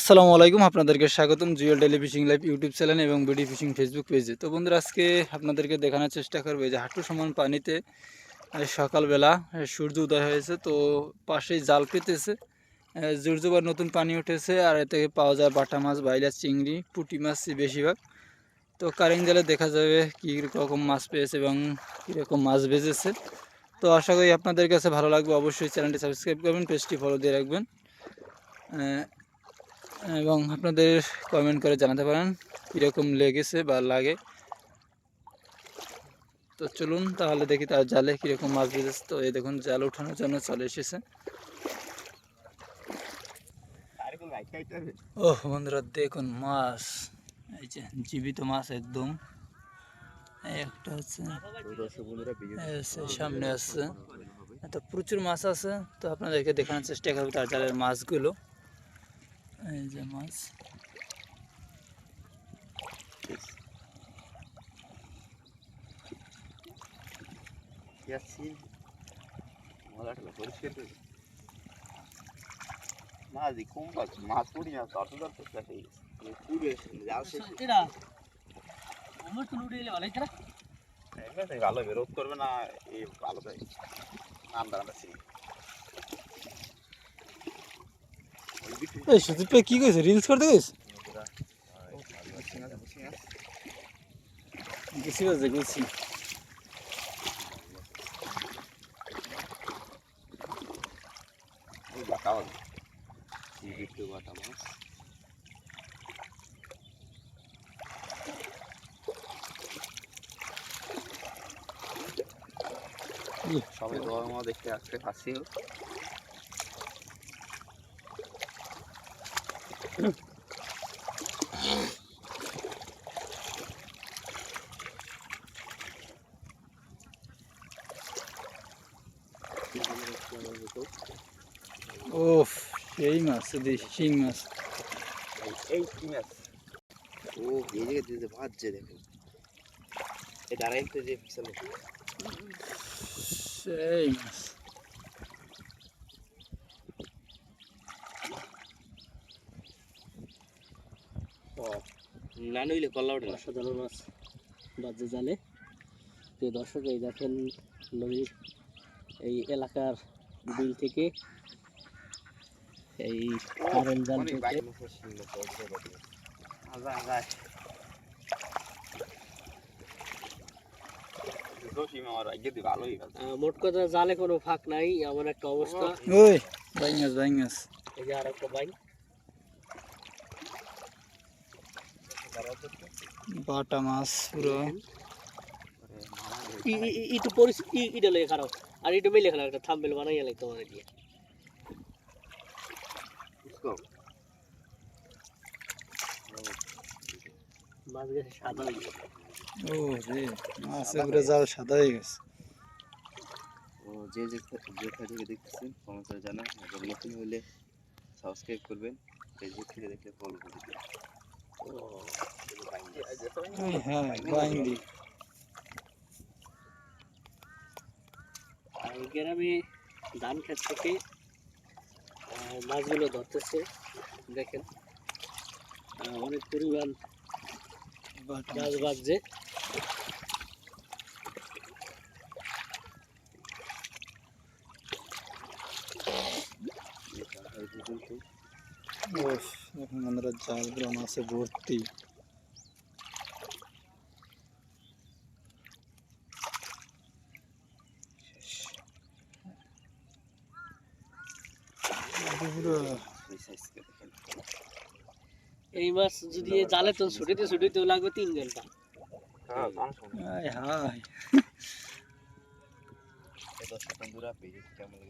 আসসালামু আলাইকুম, আপনাদেরকে স্বাগতম Jewel daily fishing live YouTube channel এবং বিডি ফিশিং ফেসবুক পেজে। তো বন্ধুরা, আজকে আপনাদেরকে দেখানোর চেষ্টা করবে যে হাঁটু সমান পানিতে সকালবেলা সূর্য উদয় হয়েছে, তো পাশেই জাল পেতেছে জুরজুবার নতুন পানি উঠেছে, আর এ থেকে পাওয়া যায় বাটা মাছ, বাইলা, চিংড়ি, পুঁটি মাছ বেশিরভাগ। তো কারেন্ট জালে দেখা যাবে কী রকম মাছ পেয়েছে এবং কীরকম মাছ বেজেছে তো আশা করি আপনাদের কাছে ভালো লাগবে, অবশ্যই চ্যানেলটি সাবস্ক্রাইব করবেন, পেজটি ফলো দিয়ে রাখবেন। এবং আপনাদের কমেন্ট করে জানাতে পারেন কীরকম লেগেছে বা লাগে। তো চলুন তাহলে দেখি তার জালে কীরকম মাছ বেঁধেছে। তো এই দেখুন জাল ওঠানোর জন্য চলে এসেছে। ও বন্ধুরা দেখুন মাছ। এই যে জীবিত মাছ একদম। একটা হচ্ছে, সামনে আছে। তো প্রচুর মাছ আছে তো আপনাদেরকে দেখানোর চেষ্টা করব তার জালের মাছগুলো। এই যে মাছ। মাঝি কম পাচ্ছি মাছ পড়ি না তত তত ভালো বেরোত করবে না এই ভালো নাম দাঁড়াচ্ছি এই সুদীপ ভাই কি কইছে? রিলস করতে কইছে? গেছি বাজে গেছি সবাই মা দেখতে আসতে পাচ্ছি ওফ সেই মাছ দি শিং মাছ। এই কি মাছ? ও এই জায়গায় দিতে ভাজছে দেখো। এই দাঁড়াই তো যে পিছনে সেই মাছ। না নইলে কল্লা ওঠে অসাধারণ মাছ বাজে জালে। তো দর্শক এই দেখেন নদীর এই এলাকার বিল থেকে এই কারেন্ট জাল থেকে আহ, মোট কথা জালে কোনো ফাঁক নাই এমন একটা অবস্থা। ওই। এই যে আর একটা বাইক। বাটা মাছ পুরো। ইটু ইটা খারাপ আর ইটু মেলে খেলা একটা থাম্বেল বানাইয়া লাগতো দিয়ে। সাদা ও মাছ ও যে নতুন হলে সাবস্ক্রাইব করবেন ফেসবুক থেকে দেখলে ফলো করে দিবেন। হ্যাঁ বাইং দি। আর এই গ্রামে ধান ক্ষেত থেকে মাছগুলো ধরতেছে দেখেন। অনেক পরিমাণ মাছ। বাজছে এখন আমরা জাল পুরো মাছে ভর্তি। এই মাছ যদি জালে তো ছুটিতে ছুটিতে লাগবে তিন ঘণ্টা হায় কেমন